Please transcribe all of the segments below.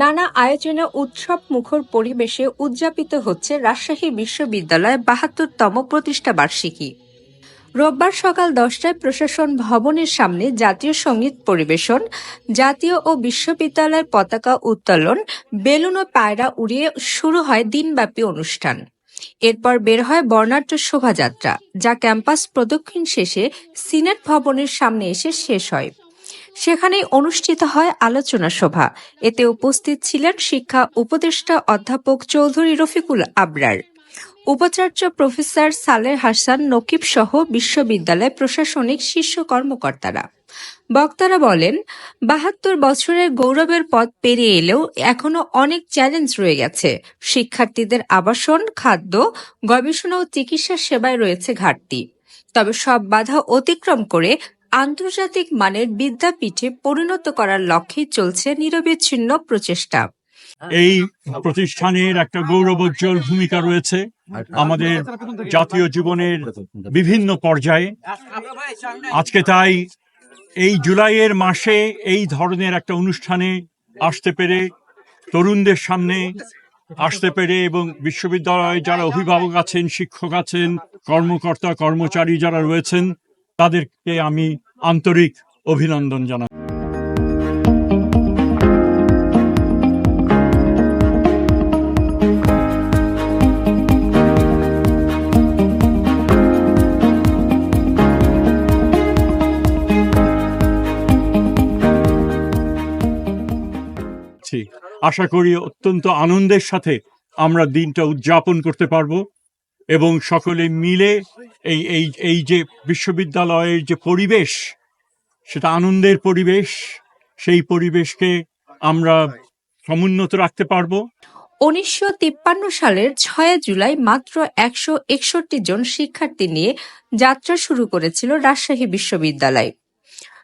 নানা আয়োজনে উৎসব মুখর পরিবেশে উদযাপিত হচ্ছে রাজশাহী বিশ্ববিদ্যালয়ের বাহাত্তরতম প্রতিষ্ঠা বার্ষিকী। রোববার সকাল দশটায় প্রশাসন ভবনের সামনে জাতীয় সংগীত পরিবেশন, জাতীয় ও বিশ্ববিদ্যালয়ের পতাকা উত্তোলন, বেলুন ও পায়রা উড়িয়ে শুরু হয় দিনব্যাপী অনুষ্ঠান। এরপর বের হয় বর্ণাঢ্য শোভাযাত্রা, যা ক্যাম্পাস প্রদক্ষিণ শেষে সিনেট ভবনের সামনে এসে শেষ হয়। সেখানেই অনুষ্ঠিত হয় আলোচনা সভা। এতে উপস্থিত ছিলেন শিক্ষা উপদেষ্টা অধ্যাপক চৌধুরী রফিকুল আবরার, উপাচার্য প্রফেসর সালেহ হাসান নকিব সহ বিশ্ববিদ্যালয় প্রশাসনিক শীর্ষ কর্মকর্তারা। বক্তারা বলেন, বাহাত্তর বছরের গৌরবের পথ পেরিয়ে এলেও এখনও অনেক চ্যালেঞ্জ রয়ে গেছে। শিক্ষার্থীদের আবাসন, খাদ্য, গবেষণা ও চিকিৎসা সেবায় রয়েছে ঘাটতি। তবে সব বাধা অতিক্রম করে আন্তর্জাতিক মানের বিদ্যাপীঠে পরিণত করার লক্ষ্যেই চলছে নিরবিচ্ছিন্ন প্রচেষ্টা। এই প্রতিষ্ঠানের একটা গৌরবোজ্জ্বল ভূমিকা রয়েছে। আমাদের জাতীয় জীবনের বিভিন্ন পর্যায়ে। আজকে তাই এই জুলাইয়ের মাসে এই ধরনের একটা অনুষ্ঠানে আসতে পেরে, তরুণদের সামনে আসতে পেরে এবং বিশ্ববিদ্যালয়ে যারা অভিভাবক আছেন, শিক্ষক আছেন, কর্মকর্তা, কর্মচারী যারা রয়েছেন তাদেরকে আমি আন্তরিক অভিনন্দন জানাই। আশা করি অত্যন্ত আনন্দের সাথে আমরা দিনটা উদযাপন করতে পারব। এবং সকলে মিলে এই এই এই যে বিশ্ববিদ্যালয়ের যে পরিবেশ, সেটা আনন্দের পরিবেশ, সেই পরিবেশকে আমরা সমুন্নত রাখতে পারব। উনিশশো তিপ্পান্ন সালের ছয় জুলাই মাত্র একশো একষট্টি জন শিক্ষার্থী নিয়ে যাত্রা শুরু করেছিল রাজশাহী বিশ্ববিদ্যালয়।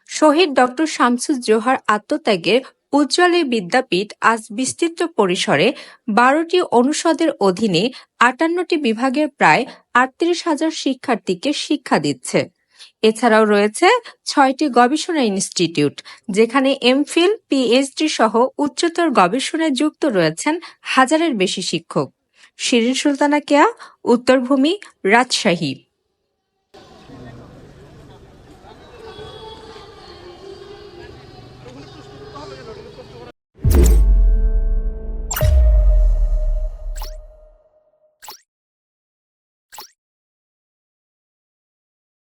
শহীদ ডক্টর শামসুজ্জোহার আত্মত্যাগের উজ্জ্বল এই বিদ্যাপীঠ আজ বিস্তৃত পরিসরে বারোটি অনুষদের অধীনে আটান্নটি বিভাগের প্রায় আটত্রিশ হাজার শিক্ষার্থীকে শিক্ষা দিচ্ছে। এছাড়াও রয়েছে ছয়টি গবেষণা ইনস্টিটিউট, যেখানে এমফিল পিএইচডি সহ উচ্চতর গবেষণায় যুক্ত রয়েছেন হাজারের বেশি শিক্ষক। শিরিন সুলতানা কেয়া, উত্তরভূমি, রাজশাহী।